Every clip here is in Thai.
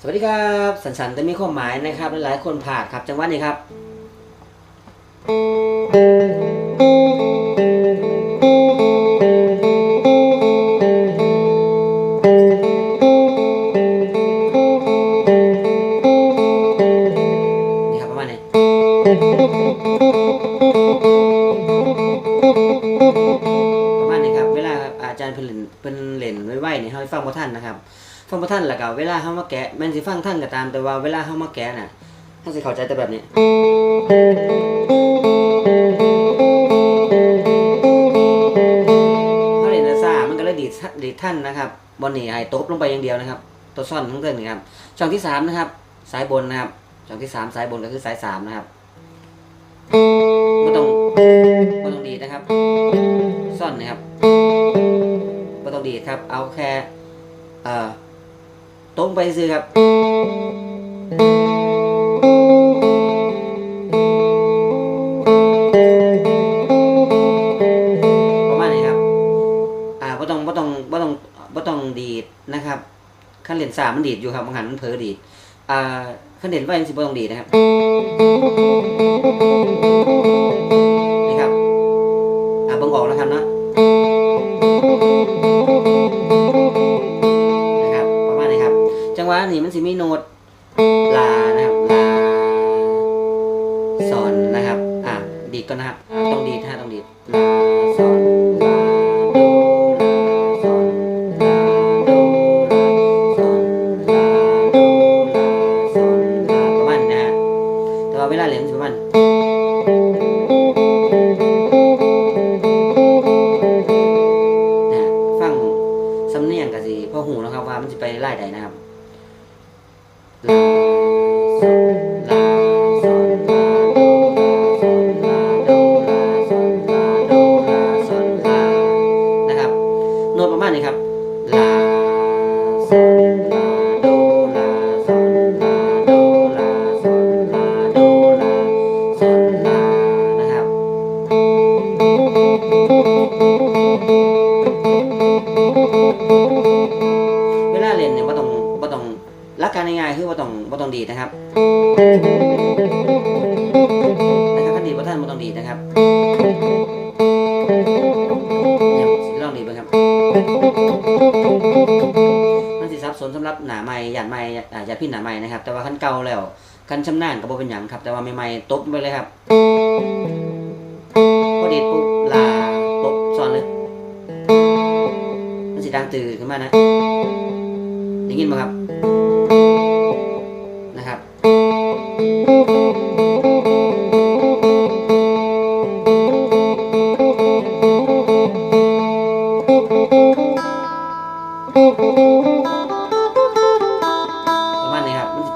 สวัสดีครับสันสันแต่มีความหมายนะครับ หลายๆคนผ่านครับจังหวะนี้ครับนี่ครับประมาณนี้ประมาณนี้ครับเวลาอาจารย์เพิ่นเล่นเพิ่นเล่นไว้ๆนี่เฮาให้ฟังบ่ทันนะครับ ฟังบ่ทันแล้วก็เวลาเฮามาแกะแม่นสิฟังทันก็ตามแต่ว่าเวลาเฮามาแกะน่ะเฮาสิเข้าใจแต่แบบนี้เขาเรียนซามันก็เลยดีดดีดท่านนะครับบอลนี่ให้ตบลงไปอย่างเดียวนะครับ ตัวซ่อนทั้งเต้นนี่ครับช่องที่สามนะครับ สายบนนะครับช่องที่สามสายบนก็คือสายสามนะครับไม่ต้องไม่ต้องดีนะครับซ่อนนะครับไม่ต้องดีครับเอาแค่เอ่อ ตรงไปซื้อครับ ประมาณนี้ครับ อ่าบ่ต้องบ่ต้องบ่ต้องบ่ต้องดีดนะครับขั้นเหรียญสามมันดีดอยู่ครับบางหันมันเผลอดีด อ่าขั้นเหรียญไว้ยังสิบ่ต้องดีดนะครับ นี้มันสิมีโน้ตลานะครับลาสอนนะครับอะดีดก่อนนะครับต้องดีดฮะต้องดีดลาสอนลาโดลาสอนลาโดลาสอนลาโดลาสอนลาประมาณนี้นะฮะแต่ว่าเวลาเรียนมันสิประมาณนะฮะฟังสำเนียงกับสิพ่อหูนะครับว่ามันจะไปไล่ใดนะครับ Thank you. มันสิซับสนสำหรับหนาใหม่หยาดใหม่อ่าหยาดพี่หนาใหม่นะครับ แต่ว่าขั้นเก่าแล้วขั้นชำนาญก็บ่เป็นหยังครับ แต่ว่าใหม่ๆตบไปเลยครับพอดีปุ๊บลาตบซ้อนเลยมันสิดังตื่นขึ้นมานะได้ยินไหมครับ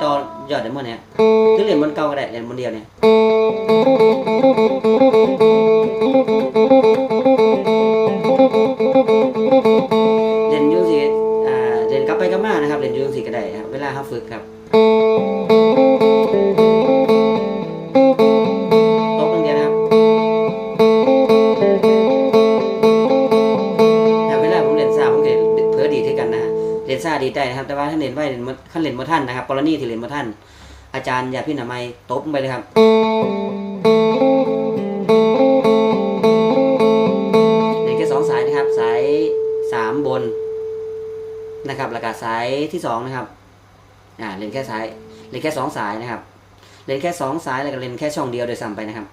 ต่อยอดได้หมดเนี่ยคือเหรียญบนเก่าก็ได้เหรียญบนเดียวเนี่ยเรียนอยูสิอ่าเรียนกลับไปกลับมานะครับเรียนอยูสิก็ได้ครับเวลาเขาฝึกครับ เรียนซาดีได้นะครับ แต่ว่าถ้านเรียนไว้เรียนบ่ขั้นเรียนบ่ท่านนะครับกรณีที่เรียนบ่ท่าน อาจารย์อย่าพี่หนาไม่ตบไปเลยครับเรียนแค่สองสายนะครับ สายสามบนนะครับแล้วก็สายที่สองนะครับ อ่าเรียนแค่สายเรียนแค่สองสายนะครับเรียนแค่สองสายแล้วก็เรียนแค่ช่องเดียวโดยซ้ำไปนะครับ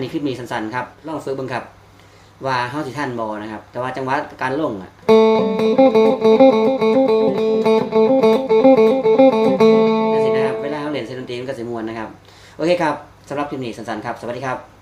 นนี้คลิปมีสั้นๆครับลองฝึกบังครับ ว่าเฮาสิท่านบอนะครับ แต่ว่าจังหวะการลงอะนั่นสินะครับเวลาเราเล่นเซนดนตรีมันก็สิมวนนะครับ โอเคครับสำหรับคลิปนี้สั้นๆครับ สวัสดีครับ